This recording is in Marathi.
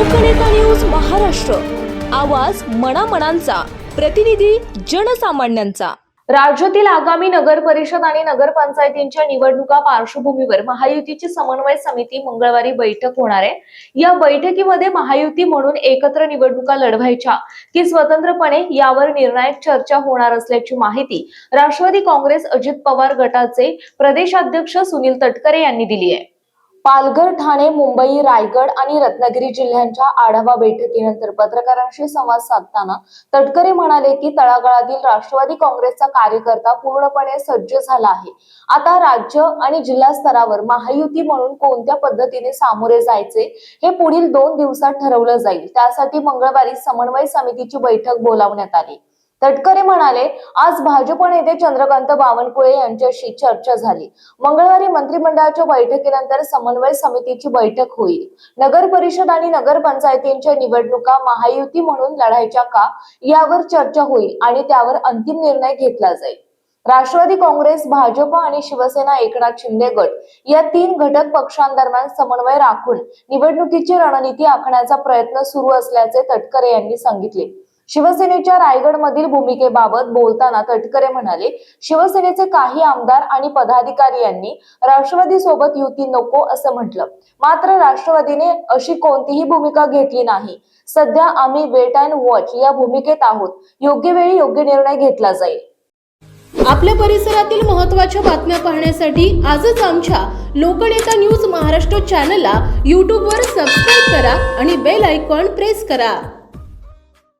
लोकनेता न्यूज महाराष्ट्र. आवाज मनामनांचा. प्रतिनिधी जनसामान्यांचा. राज्यातील आगामी नगर परिषद आणि नगरपंचायतींच्या निवडणुका पार्श्वभूमीवर महायुतीची समन्वय समिती मंगळवारी बैठक होणार आहे. या बैठकीमध्ये महायुती म्हणून एकत्र निवडणुका लढवायच्या की स्वतंत्रपणे यावर निर्णायक चर्चा होणार असल्याची माहिती राष्ट्रवादी काँग्रेस अजित पवार गटाचे प्रदेशाध्यक्ष सुनील तटकरे यांनी दिली आहे. पालघर ठाणे मुंबई रायगड आणि रत्नागिरी जिल्ह्यांच्या आढावा बैठकीनंतर पत्रकारांशी संवाद साधताना तटकरे म्हणाले की तळागाळातील राष्ट्रवादी काँग्रेसचा कार्यकर्ता पूर्णपणे सज्ज झाला आहे. आता राज्य आणि जिल्हा स्तरावर महायुती म्हणून कोणत्या पद्धतीने सामोरे जायचे हे पुढील दोन दिवसात ठरवलं जाईल. त्यासाठी मंगळवारी समन्वय समितीची बैठक बोलावण्यात आली. तटकरे म्हणाले आज भाजप नेते चंद्रकांत बावनकुळे यांच्याशी चर्चा झाली. मंगळवारी मंत्रिमंडळाच्या बैठकीनंतर समन्वय समितीची बैठक होईल. नगर परिषद आणि नगरपंचायतींच्या निवडणुका महायुती म्हणून लढायच्या का? यावर चर्चा होईल आणि त्यावर अंतिम निर्णय घेतला जाईल. राष्ट्रवादी काँग्रेस भाजप आणि शिवसेना एकनाथ शिंदे गट या तीन घटक पक्षांदरम्यान समन्वय राखून निवडणुकीची रणनीती आखण्याचा प्रयत्न सुरू असल्याचे तटकरे यांनी सांगितले. शिवसेनेच्या रायगडमधील भूमिकेबाबत बोलताना तटकरे म्हणाले शिवसेनेचे काही आमदार आणि पदाधिकारी यांनी राष्ट्रवादी सोबत युती नको असं म्हटलं. मात्र राष्ट्रवादीने अशी कोणतीही भूमिका घेतली नाही. सध्या आम्ही वेट अँड वॉच या भूमिकेत आहोत. योग्य वेळी योग्य निर्णय घेतला जाईल. आपल्या परिसरातील महत्त्वाच्या बातम्या पाहण्यासाठी आजच आमच्या लोकनेता न्यूज महाराष्ट्र चॅनलला यूट्यूबवर सबस्क्राईब करा आणि बेल आयकॉन प्रेस करा.